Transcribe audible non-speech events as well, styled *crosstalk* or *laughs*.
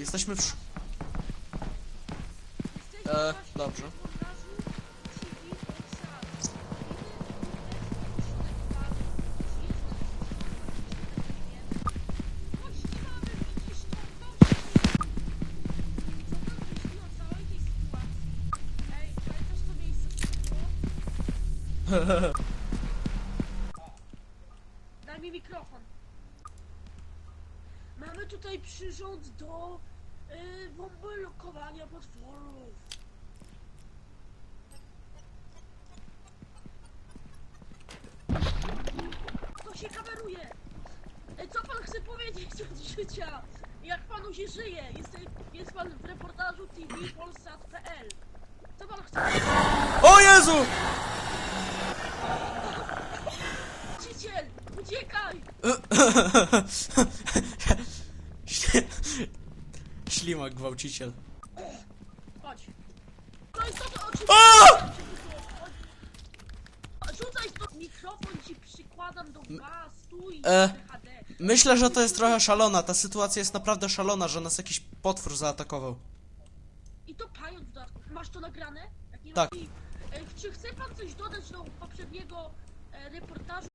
Jesteśmy w... E, dobrze. Daj mi mikrofon. Mamy tutaj przyrząd do yy, bomby lokowania potworów. To się kameruje. Ej, co pan chce powiedzieć od życia? Jak panu się żyje? Jest, jest pan w reportażu TV Polsat.pl. Co pan chce powiedzieć? O Jezu! Nauczyciel, uciekaj! *laughs* *laughs* *laughs* Ślimak gwałciciel. Chodź. To jest to, co o czym... O! Rzucaj to mikrofon ci przykładam do was, stój, E. HD. Myślę, że to jest trochę szalona. Ta sytuacja jest naprawdę szalona, że nas jakiś potwór zaatakował. I to pająk w dodatku. Masz to nagrane? Jak nie Tak. masz- I, e, Czy chce pan coś dodać do poprzedniego e, reportażu?